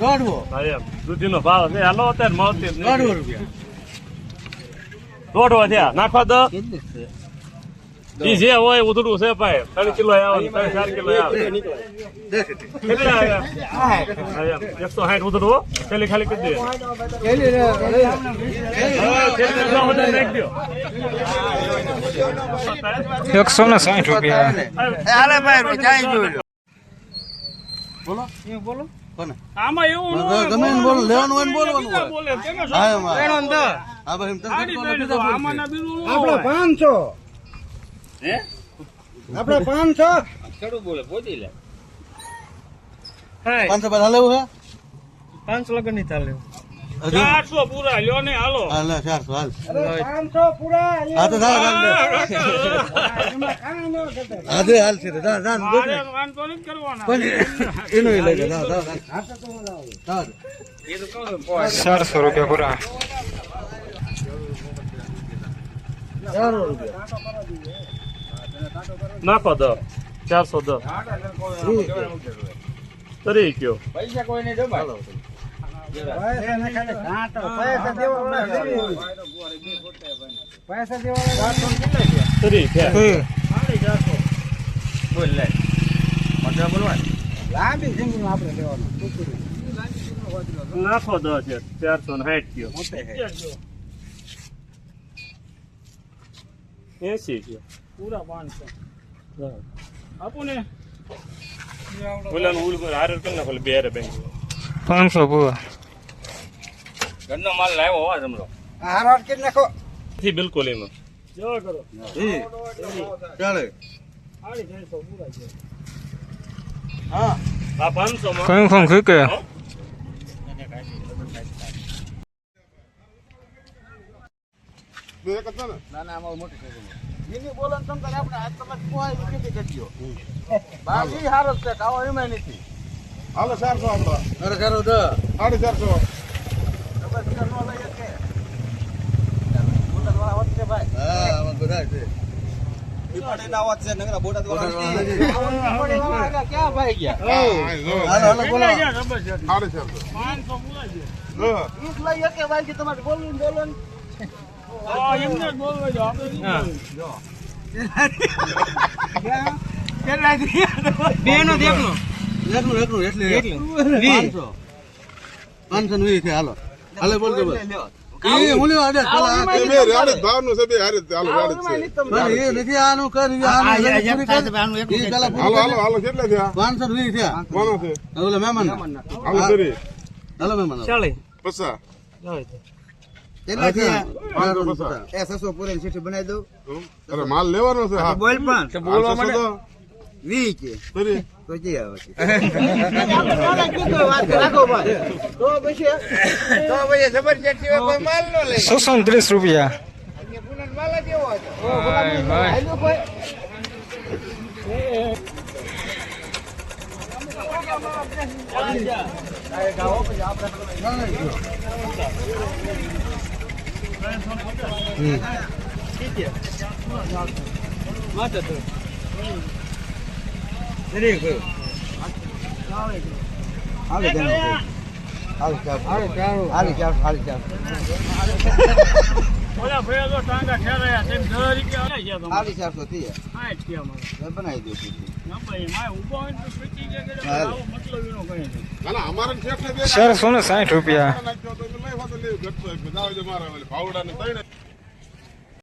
દોઢવો. દૂધીનો ભાવ છે હાલો અત્યારે મળતી દોઢવો રૂપિયા. દોઢવા થયા નાખવા દો. ઈ જે હોય ઉધડું છે ભાઈ. ત્રણ કિલો આવે ત્રણ ચાર કિલો આવે. કેટલા આવ્યા હા એમ એકસો સાઠ ઉધડું પેલી ખાલી કરી દે. એકસો ને સાઠ રૂપિયા હાલે ભાઈ ચાઈ જોઈ લો બોલો. બોલો. કોને? આમાં એવું ગમે બોલો લેવાનું હોય બોલવાનું બોલે હા પેણો ને દસ. હા ભાઈ તમે આડી બોલો, આપણે હોય. પાંચસો. બધા પાંચસો. પાંચસો એવું હે? પાંચસો લગન નહીં ચાલે? ચારસો પૂરા લ્યો ને હાલો. ચારસો હાલ. પાંચસો પૂરા હા તો હાલ દે. હા દે છે વાંધો કરવાના. લઈ લે દે. ચારસો રૂપિયા પૂરા. રૂપિયા. નાખો દસ ચારસો દસ તરી ગયો. પૈસા ને ખાલી ઘાટો. પૈસા દસ ચારસો ને સાઠ કયો એસી કયો પૂરા પાંચસો આપો ને ઓલાનું ઉલ હારે કરી નાખો બે હારે બેંક પાંચસો પૂરા ઘરનો માલ લાવ્યો હોવા જમલો હાર હાર કરી નાખો. નથી બિલકુલ એનો. જો. કરો ઈ. ચાલે. હા. આ પાંચસો માં. કઈ ફોન ખીકે એની બોલો ને તમ તારે આપણે આજ તમે કોઈ વિકેટી કરજો બાકી હારો જ છે કાવો એમાં નથી. હાલો ચારસો આપડે અરે ચારો સાડી ચારસો ખબર છે ન લઈ શકે બોટાદવાળા વચ્ચે ભાઈ હા આમાં બધા છે બોટાદવાળા ક્યાં ભાઈ ગયા હાલો હાલો બોલો સાડી ચારસો પાંચસો પૂરા છે હા. ઈજ લઈ શકે ભાઈ કે તમારે બોલવું ને બોલો ને હા, એમને જ બોલવા દો આપણે શું બોલવું? બેનો દેખલો એકનું એકનું એટલે પાંચસો પાંચસો ને વીસ હાલો. હાલે બોલ દે બોલ એ હું લેવા દે પેલા બે રેડી ભાવનું છે બે હારે જ. હાલો છે. પણ એ નથી આનું કર આનું પૂરી કર. એ પેલા પૂરી હાલો હાલો હાલો કેટલા થયા? પાંચસો ને વીસ થયા. કોનો છે. ઓલે મહેમાન હાલો સરી હાલો. મહેમાન પસા. કેટલા થયા? પાંચસો પસા. એ સસો પૂરે સીટી બનાવી દઉં. અરે માલ લેવાનો છે હા. બોલ પણ. બોલવા માટે વી કે સરી તો જે આવે છે તો પછી તો પછી જબરજસ્ત સિવાય કોઈ માલ ન લે છસો ને ત્રીસ રૂપિયા પુનઃ ચારસો ને સાઠ રૂપિયા.